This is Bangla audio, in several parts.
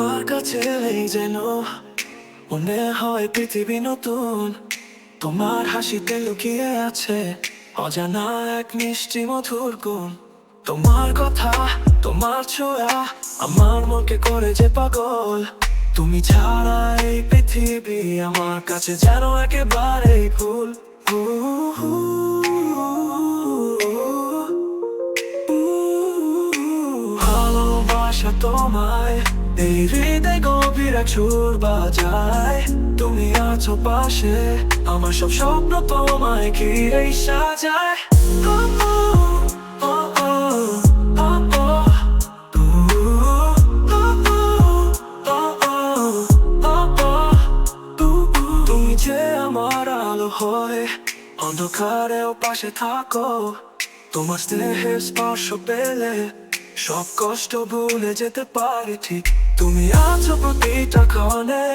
কাছে এই যেন মনে হয় পৃথিবী নতুন। তোমার হাসিতে লুকিয়ে আছে অজানা এক মিষ্টি মধুর গুণ। তোমার কথা, তোমার ছোঁয়া, আমার মনকে করে যে পাগল। তুমি ছাড়া এই পৃথিবী আমার কাছে যেন একেবারে ভুল ভালোবাসা তোমায় এই হৃদয় গভীর এক সুর বাজায় তুমি আছো পাশে আমার সব স্বপ্ন তোমায় ঘিরেই সাজায় Oh, oh, oh, oh, oh, oh. Oh, oh, oh, oh, oh. হয় অন্ধকারেও পাশে থাকো তোমার স্নেহের স্পর্শ পেলে সব কষ্ট ভুলে যেতে পারি ঠিক। তুমি আছো প্রতিটা ক্ষণে,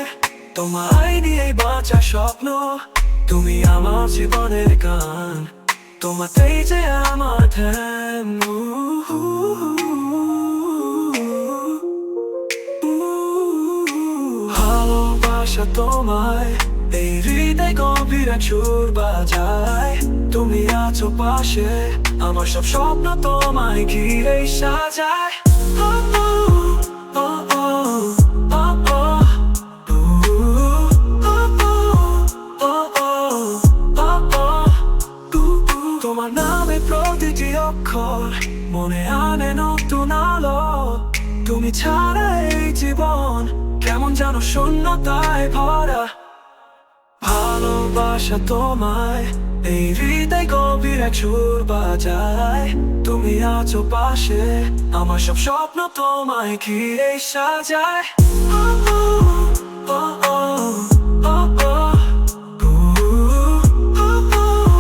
তোমায় নিয়ে বাঁচা স্বপ্ন। তুমি আমার জীবনের গান, তোমাতেই যে আমার ধ্যান। ভালোবাসা তোমায় এই হৃদয় গভীর সুর বাজায় তুমি আছো পাশে আমার সব স্বপ্ন তোমায় ঘিরে সাজায় Oh, oh, oh, oh, oh, oh. Oh, oh, oh, oh, oh, oh. তোমার নামে প্রতিটি অক্ষর মনে আনে নতুন আলো তুমি ছাড়া এই জীবন কেমন যেন শূন্যতায় ভরা ভালোবাসা তোমায়। এই হৃদয় গভীর এক সুর বাজায়। তুমি আছো পাশে, আমার সব স্বপ্ন তোমায় ঘিরে সাজায়.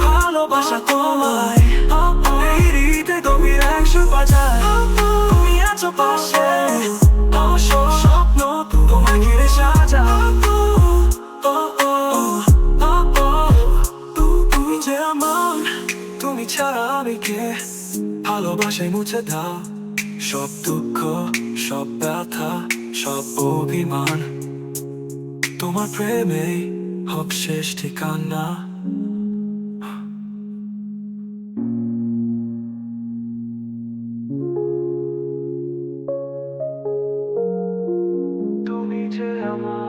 ভালোবাসা তোমায়, এই হৃদয় গভীর এক সুর বাজায়। তুমি আছো পাশে ভালোবাসায় মুছে দাও। সব দুঃখ, সব ব্যথা, সব অভিমান। তোমার প্রেমে হব শেষ ঠিকানা। তুমি যে আমার